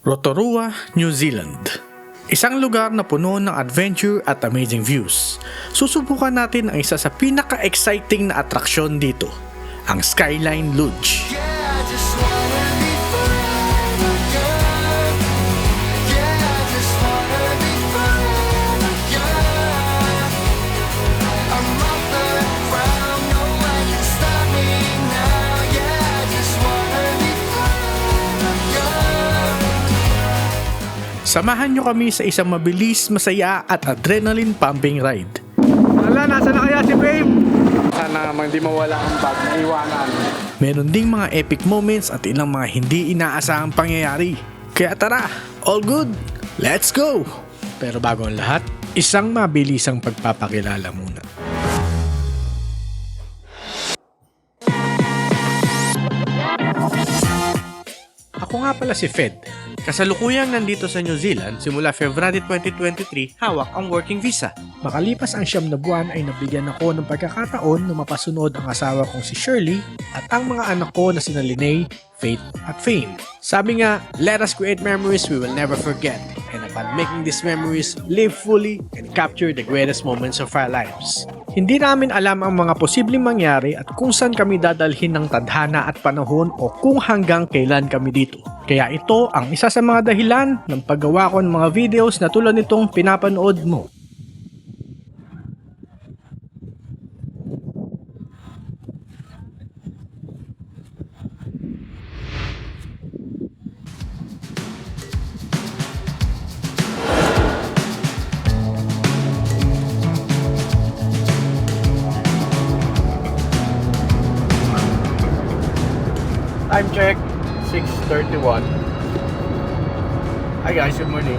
Rotorua, New Zealand. Isang lugar na puno ng adventure at amazing views. Susubukan natin ang isa sa pinaka-exciting na atraksyon dito, ang Skyline Lodge. Yeah, Samahan nyo kami sa isang mabilis, masaya at adrenaline pumping ride. Wala, nasa na kaya si Babe? Sana naman di mawala ang bag na iwanan. Meron ding mga epic moments at ilang mga hindi inaasahang pangyayari. Kaya tara, all good, let's go! Pero bago ang lahat, isang mabilisang pagpapakilala muna. Ako nga pala si Fed. Kasalukuyang nandito sa New Zealand simula February 2023 hawak ang working visa. Makalipas ang siyam na buwan ay nabigyan ako ng pagkakataon na mapasunod ang asawa kong si Shirley at ang mga anak ko na sina Linay, Faith at Fame. Sabi nga, let us create memories we will never forget and upon making these memories, live fully and capture the greatest moments of our lives. Hindi namin alam ang mga posibleng mangyari at kung saan kami dadalhin ng tadhana at panahon o kung hanggang kailan kami dito. Kaya ito ang isa sa mga dahilan ng paggawa ko ng mga videos na tulad nitong pinapanood mo. Time check, 6.31. Hi guys, good morning.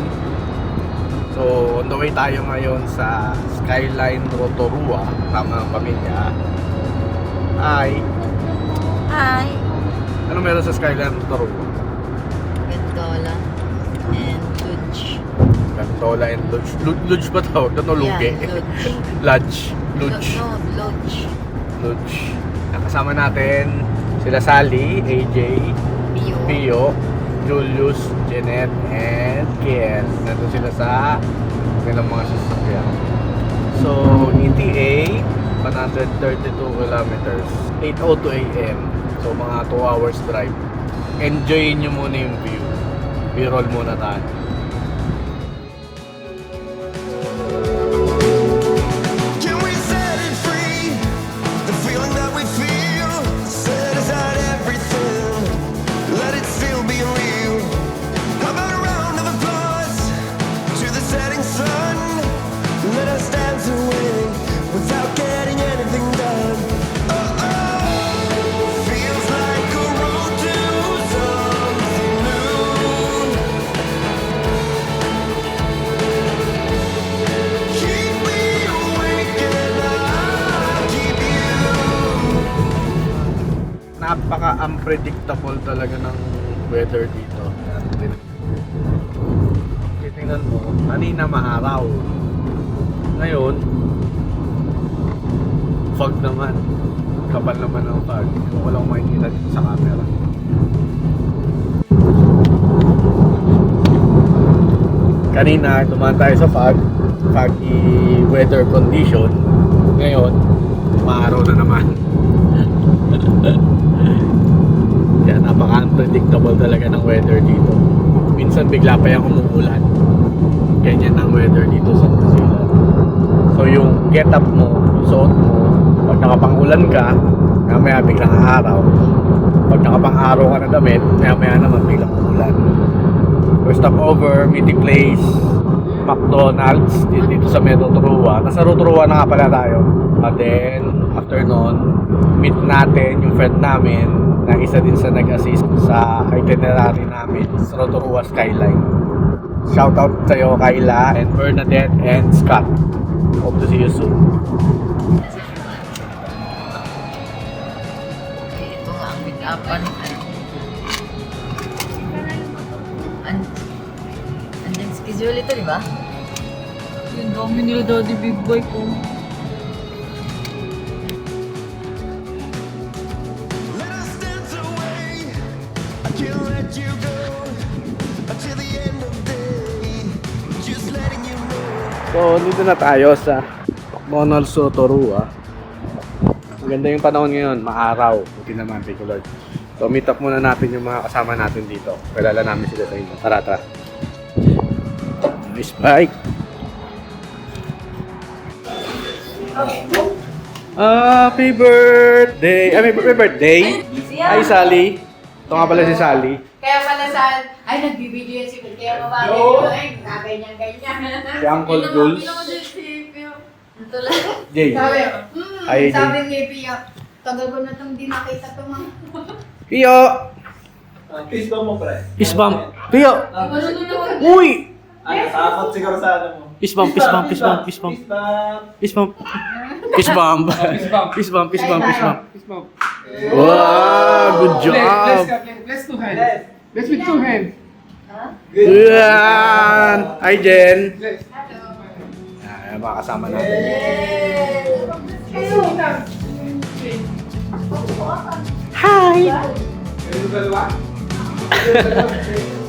So, on the way tayo ngayon sa Skyline Rotorua, tama ang pamilya. Hi. Hi, Ano meron sa Skyline Rotorua? Gandola and Luge. Cantola and Lodge. Lodge, Lodge ba tawag? Ano, Luge? Yeah, Luge. Lodge. Lodge. No, no, Luge. Lodge. Nakasama natin sila Sally, AJ, Pio. Pio, Julius, Jeanette, and Kiel. Nandun sila sa kanilang mga sasakyan. So, ETA, 132 kilometers, 8.02 a.m. So, mga 2 hours drive. Enjoy nyo muna yung view. B-roll muna tayo. Napaka-unpredictable talaga ng weather dito. Titingnan mo, kanina maaraw. Ngayon, fog naman. Kapal naman ng fog. Walang makikita dito sa camera. Kanina, dumaan tayo sa fog. Foggy weather condition. Ngayon, maaraw na naman. Napaka-unpredictable talaga ng weather dito. Minsan bigla pa yung umuulan. Ganyan ang weather dito sa Zealand. So yung get up mo, suot mo, pag nakapangulan ka, mamaya biglang araw. Pag nakapang-araw ka na damit, maya-maya naman biglang umulan. First stopover, meeting place, McDonald's dito, sa Metro Rotorua. Nasa Rotorua na nga pala tayo. And then, after nun, meet natin yung friend namin na isa din sa nag-assist sa itinerary namin sa Rotorua Skyline. Shout out sa'yo, Kyla, and Bernadette, and Scott. Hope to see you soon. Ito nga ang. And, andyan schedule ito, di ba? Yung dami nila daddy big boy ko. So, dito na tayo sa McDonald's Rotorua. Maganda yung panahon ngayon, maaraw. Buti naman, thank you Lord. So, meet up muna natin yung mga kasama natin dito. Kilala namin sila sa inyo. Tara, tara. Nice bike. Happy birthday! Happy birthday! Hi, Sally. Ito nga pala si Sally. Kaya pala sa, ay nagbibideo yan si Bill. Kaya mababa yun, ay ganyan-ganyan. Si Uncle Jules. Ito lang. Jay. Sabi, hmm, Ay, sabi ni Pia, tagal ko na itong di nakita ito mga. Pio! Please ba mo, pre? Isbam! Pio! Ano Uy! Takot siguro sa ano mo. Isbam, isbam, isbam, isbam. Isbam. Isbam. Isbam. Isbam, isbam, isbam. Wow! Good job! Bless two hands. Bless with two hands. Yan! Hi, Jen! Ayan, mga kasama natin. We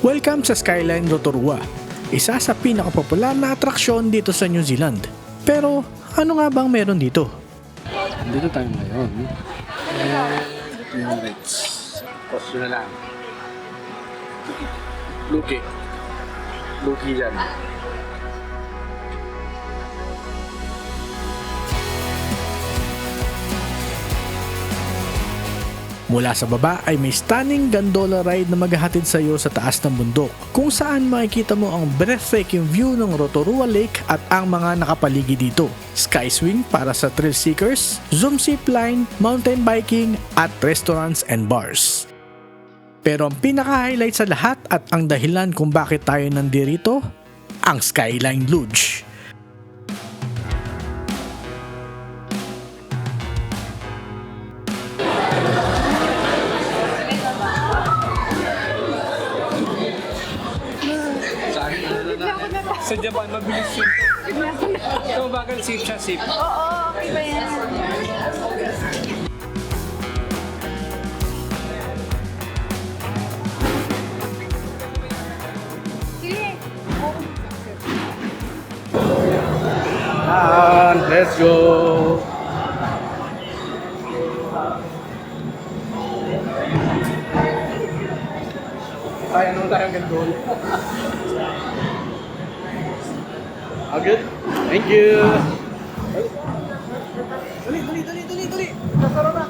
Welcome sa Skyline Rotorua, isa sa pinakapopular na atraksyon dito sa New Zealand. Pero ano nga bang meron dito? Dito tayo ngayon. Emirates. Post na lang. Luki. Luki yan. Mula sa baba ay may stunning gondola ride na maghahatid sa iyo sa taas ng bundok kung saan makikita mo ang breathtaking view ng Rotorua Lake at ang mga nakapaligid dito. Sky swing para sa thrill seekers, zoom zip line, mountain biking at restaurants and bars. Pero ang pinaka-highlight sa lahat at ang dahilan kung bakit tayo nandirito, ang Skyline Lodge. Sa Japan, mabilis yun. Ito, bagal safe siya, safe. And let's go! Tayo nung tayo gandol. All good? Thank you! Dali, dali, dali, dali, dali! Nasaro na!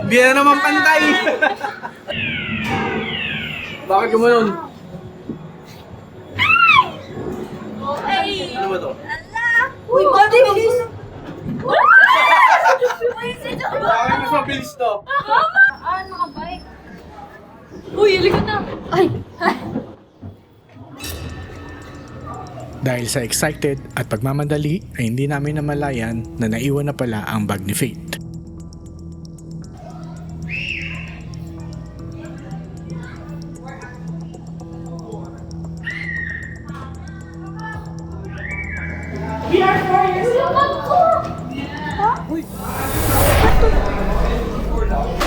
Hindi na naman pantay! Bakit gumanon? Ano ba to? Uy, mati, bilis! Bakit mas mabilis to? Ah, mga bike. Uy, ilikot na. Ay! Dahil sa excited at pagmamadali ay hindi namin namalayan na naiwan na pala ang bag ni Faith. Wala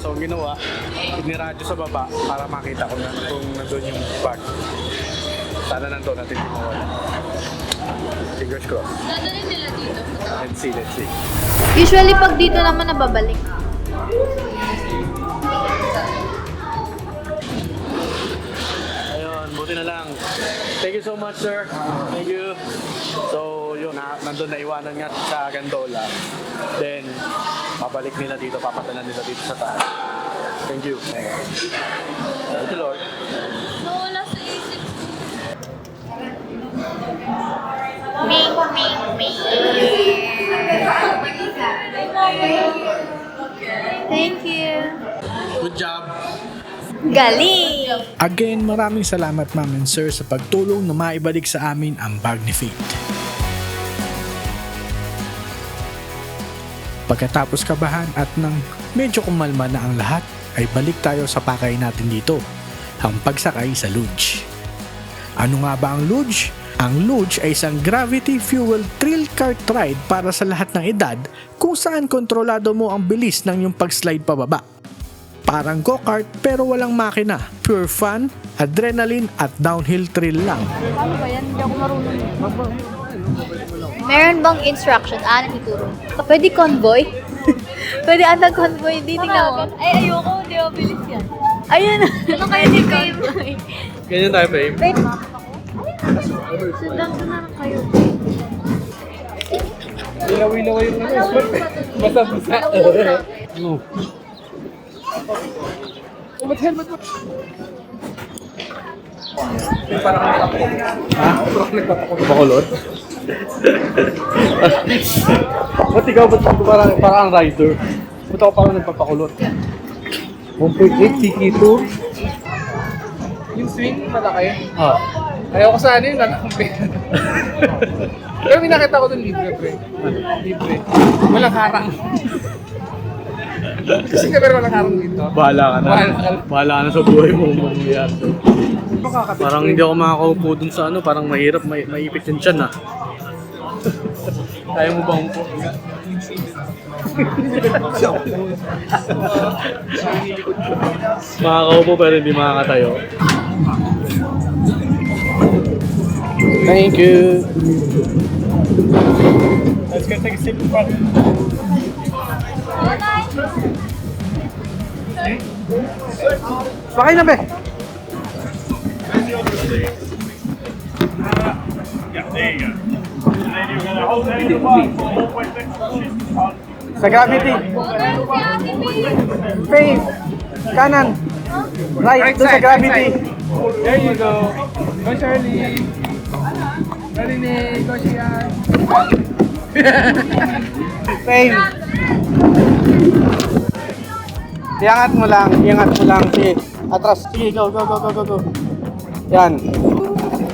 So, ang ginawa, iniradyo sa baba para makita ko na kung nandun yung bag. Sana nandun natin hindi mawala. Fingers crossed. Dadalhin nila dito. Let's see, let's see. Usually, pag dito naman nababalik. Ayun, buti na lang. Thank you so much, sir. Thank you. Na, nandun na iwanan nga sa Gandola. Then, babalik nila dito, papatalan nila dito sa taas. Thank you. Thank you, Lord. Nawala sa isip. Ming, ming, ming. Thank you. Good job. Galing! Again, maraming salamat ma'am and sir sa pagtulong na maibalik sa amin ang bag ni Faith. Pagkatapos kabahan at nang medyo kumalma na ang lahat, ay balik tayo sa pakay natin dito, ang pagsakay sa luge. Ano nga ba ang luge? Ang luge ay isang gravity fuel thrill kart ride para sa lahat ng edad kung saan kontrolado mo ang bilis ng iyong pag-slide pababa. Parang go-kart pero walang makina. Pure fun, adrenaline at downhill thrill lang. Ano ba yan? Hindi ako marunong. Meron bang instruction? Ah, nagtuturo. Pwede convoy? Pwede ata convoy. Di tingnan mo. Ay, ayoko. Di ba bilis yan? Ayun. Ano kaya ni convoy? Ganyan tayo, babe. Wait. Sundan ko na lang kayo. Ilaw-ilaw yung ano. Basta-basta. No. Oh, ba't helmet mo? Bakulot? Ba't ikaw, ba't ako parang, parang ang rider? Ba't ako parang nagpapakulot? 1.8 TK2. Yung swing, malaki. Ah. Ayaw ko sa ano yun, lalaki. Pero may nakita ko dun libre, pre. Libre. Walang harang. Kasi nga pero walang harang dito. Bahala ka na. Bahala ka na. Bahala ka na sa buhay mo kung mangyayari. Parang hindi ako makakaupo dun sa ano, parang mahirap, may, maipit yung tiyan ah. Kaya mo ba umupo? Makakaupo pero hindi makakatayo. Thank you. Let's go take a sip in front. Sakay na, be. Sa gravity. Faith. Kanan. Right, doon sa gravity. There you go. Go, Charlie. Narinig. Go, Shian. Faith. Iangat mo lang. Iangat mo lang. Sige. Atras. Sige, go, go, go, go, go. Yan.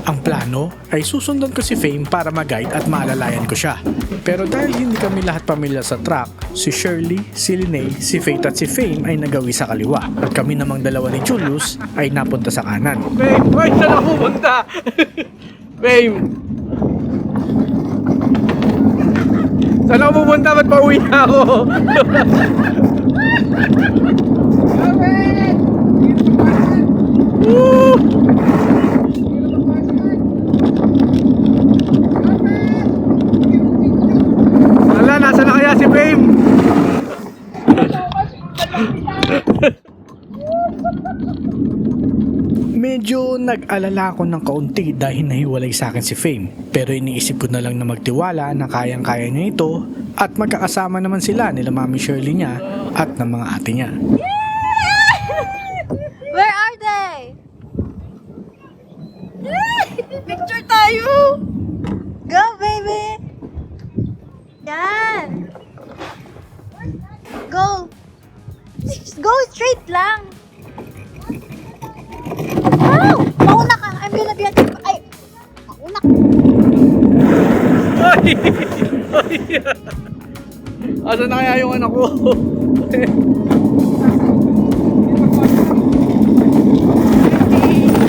Ang plano ay susundan ko si Fame para mag-guide at maalalayan ko siya. Pero dahil hindi kami lahat pamilyar sa track, si Shirley, si Linay, si Faith at si Fame ay nagawi sa kaliwa. At kami namang dalawa ni Julius ay napunta sa kanan. Babe, wait, saan ako pupunta? Babe. Saan ako pupunta? Ba't pauwi na ako? Wala, nasa na kaya si Babe? Medyo nag-alala ako ng kaunti dahil nahiwalay sa akin si Fame. Pero iniisip ko na lang na magtiwala na kayang-kaya niya ito at magkakasama naman sila nila Mami Shirley niya at ng mga ate niya. Where are they? Picture tayo! Go, baby! Yan! Go! Go straight lang! Wow! Mauna ka! I'm gonna be at. Ay! Mauna ka! Asa na kaya yung anak ko?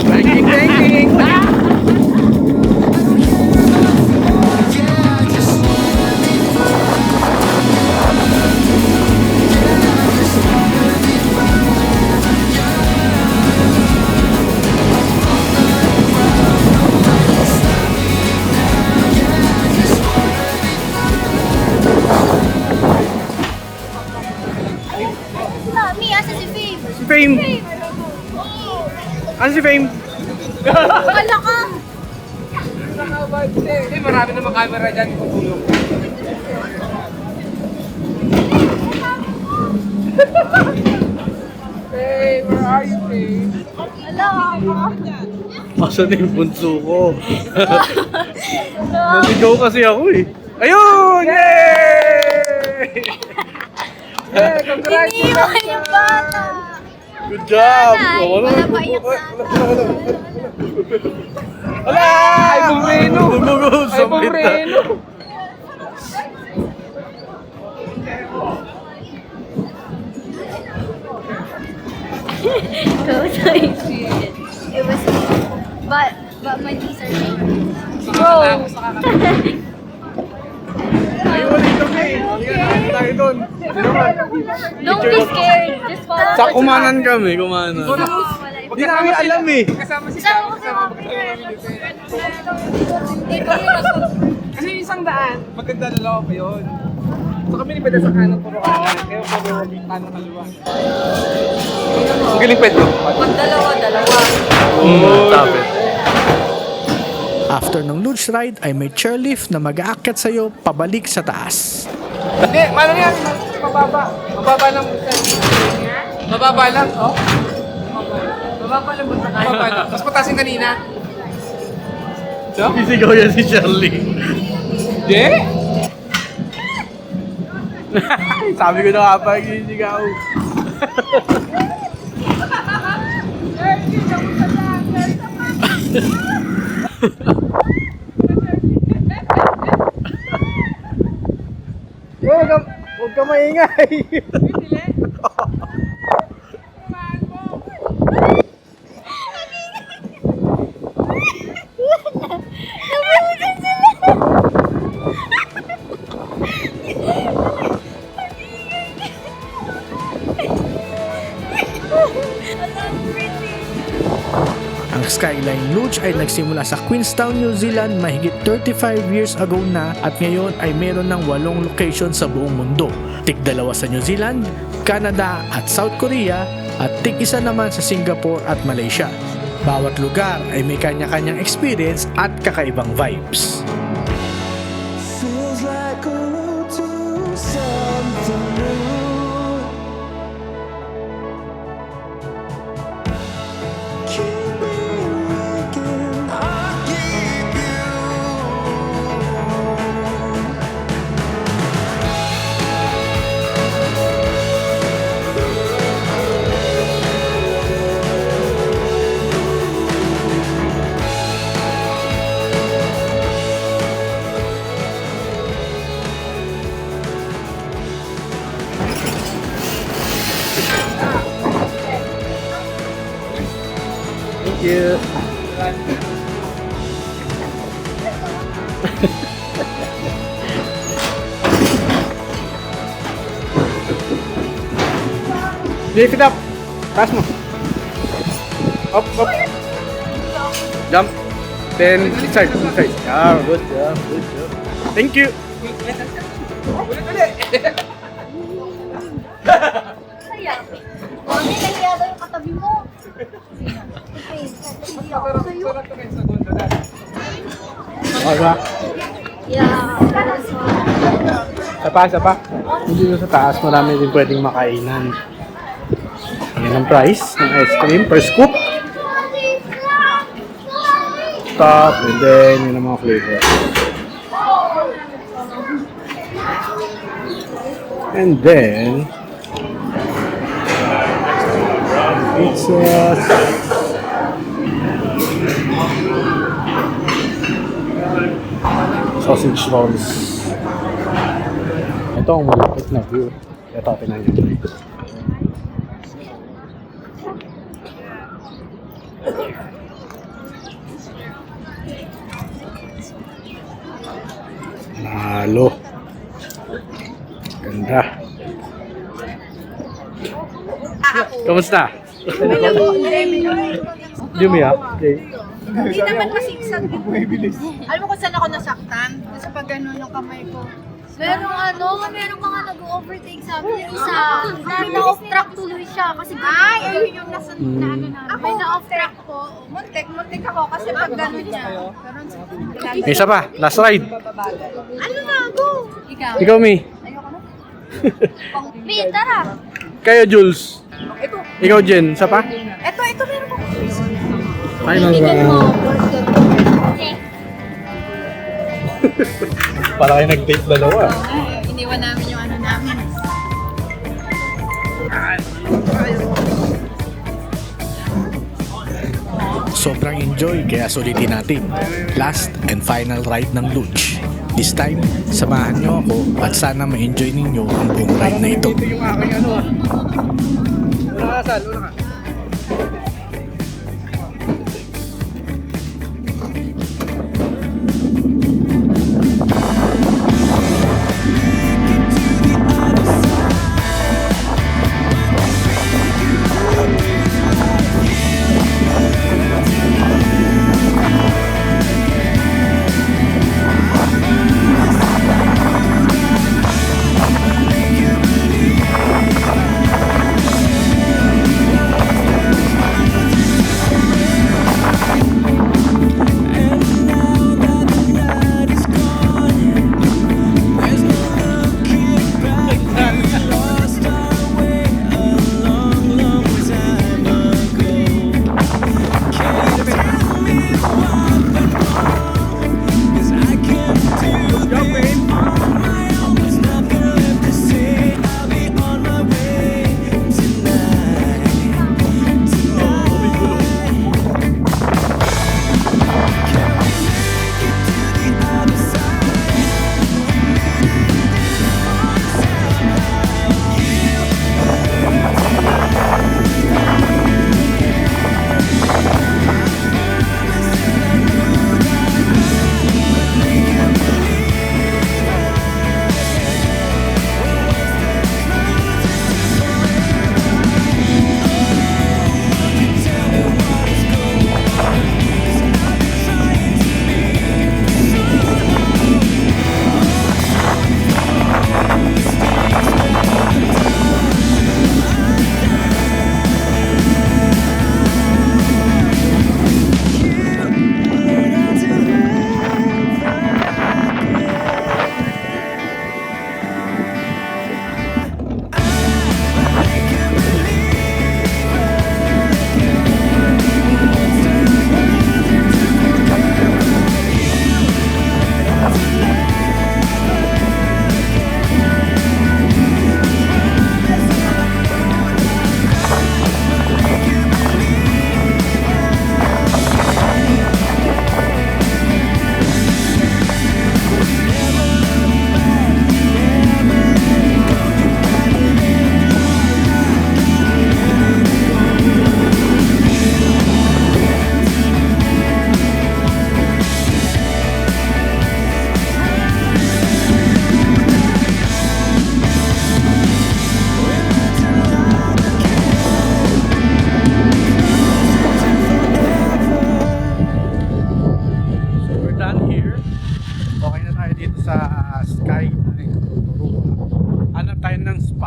Thanking, thanking! Ano si Fame? Wala ka! Eh, marami namang camera dyan. Tutulong. Hey, where are you, babe? Masa na yung bunso ko? Naligaw kasi ako eh. Ayun! Yay! Hey, congrats! Iniwan! Good job! Oh, wala. wala pa iyak na Wala! Ay, Bong Reno! Gumugo Ay, sa Bong pita. Reno! So, so it was but but my knees are shaking. Nakatapos Don't be scared. Just follow Sa kumanan kami, kumanan. Hindi namin alam eh. Kasama si Sam, kasama si Kasi isang daan, maganda dalawa pa yun. So kami ni Pedro sa kanan, puro kanan. Kaya puro kanan kaliwa. Ang galing Pedro. Pag dalawa, dalawa. Mm, Tapit. After ng luge ride ay may chairlift na mag-aakyat sa'yo pabalik sa taas. Hindi, ano yan? Mababa. Mababa lang. Mababa lang, oh. Mababa lang. Mababa lang. Mas mataas yung kanina. Sisigaw yan si Charlie. Hindi? Sabi ko na nga pa, sisigaw. Huwag ka, huwag ka maingay. Skyline Luge ay nagsimula sa Queenstown, New Zealand mahigit 35 years ago na at ngayon ay meron ng walong location sa buong mundo. Tig dalawa sa New Zealand, Canada at South Korea at tig isa naman sa Singapore at Malaysia. Bawat lugar ay may kanya-kanyang experience at kakaibang vibes. Lift it up. Taas mo. Up, up. Jump. Then inside, inside. Yeah, good job, good job. Thank you. Ulit ulit. Mami, nahiya daw yung katabi mo. Ba? Yeah. Sa pa, sa pa. Hindi sa taas, marami din pwedeng makainan. Yan ang price ng ice cream per scoop. Top, and then yun ang mga flavor. And then, pizzas. Sausage rolls. Ito ang malapit na view. Ito, tinan nyo. Halo. Ganda. Kamusta? Hindi umiyak? Okay. Hindi naman masigsag. Alam mo kung saan ako nasaktan? Sa pag ganun ng kamay ko. Merong ano, merong mga nag-overtake sa amin. Yung isa, na, na-off track tuloy siya. Kasi Ay, ayun yung nasa na ano na. Ako, na-off track po. Muntik, muntik ako kasi pag gano'n niya. Sa Isa pa, last ride. Ano na, go! Ikaw. Ikaw, Mi. Mi, tara! Kayo, Jules. Ikaw, Jen. Isa pa? Ito, ito meron ko. Final Tingnan mo. Para kayo nag-date dalawa. Iniwan namin yung ano namin. Sobrang enjoy kaya sulitin natin. Last and final ride ng lunch. This time, samahan nyo ako at sana ma-enjoy ninyo ang buong ride na ito. Dito yung aking ano ah. Una ka, Sal. Una ka.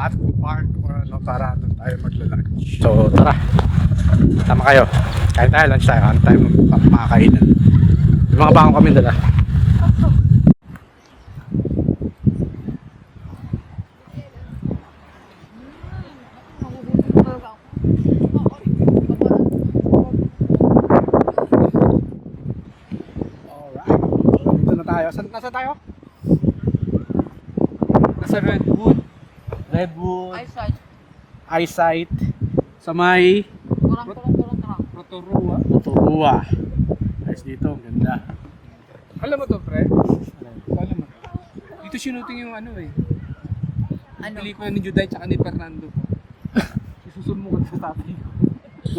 Spot, park, or ano para doon tayo magla-lunch. So tara. Tama kayo. Kain tayo, lunch tayo. Hanap tayo mag- makakainan. May mga bangko kami dala. Alright. So, dito na tayo. Saan nasa tayo? Nasa Redwood. Redwood. Eyesight. Eyesight. Sa may. Rotorua. Turuwa. Guys, dito. Ang ganda. Alam mo to, pre? Alam mo. Dito sinuting yung ano eh. Ano? Pelikula ni Juday tsaka ni Fernando. Isusumbong ka sa tatay ko.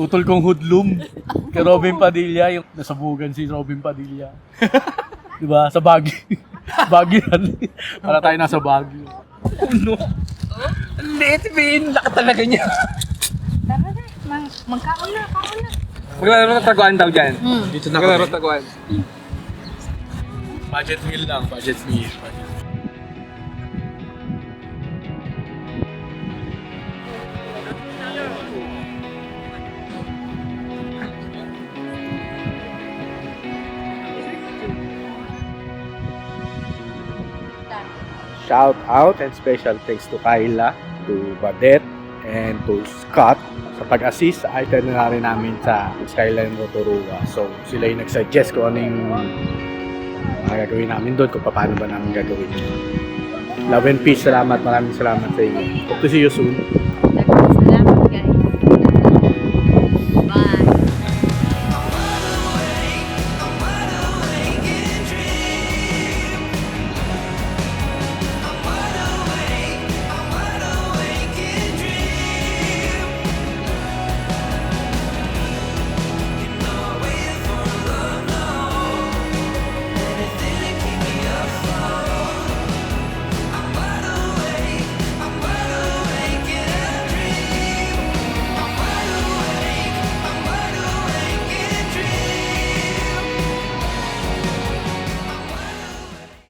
Utol kong hoodlum. Kay Robin Padilla. Yung nasabugan si Robin Padilla. diba? Sa Baguio. Baguio yan. Para tayo nasa Baguio. Uno. Ang Maliit, Vin. Laka talaga niya. Tara na. Mag magkaon na, kaon na. Maglalaro ng taguan daw dyan. Mm. Dito na Maglalaro eh. ng taguan. Budget meal lang, budget meal. Budget. Shout out and special thanks to Kyla to Badet, and to Scott sa pag-assist sa itinerary namin sa Skyline Rotorua. So, sila yung nag-suggest kung ano yung mga gagawin namin doon, kung paano ba namin gagawin. Love and peace. Salamat. Maraming salamat sa inyo. Hope to see you soon.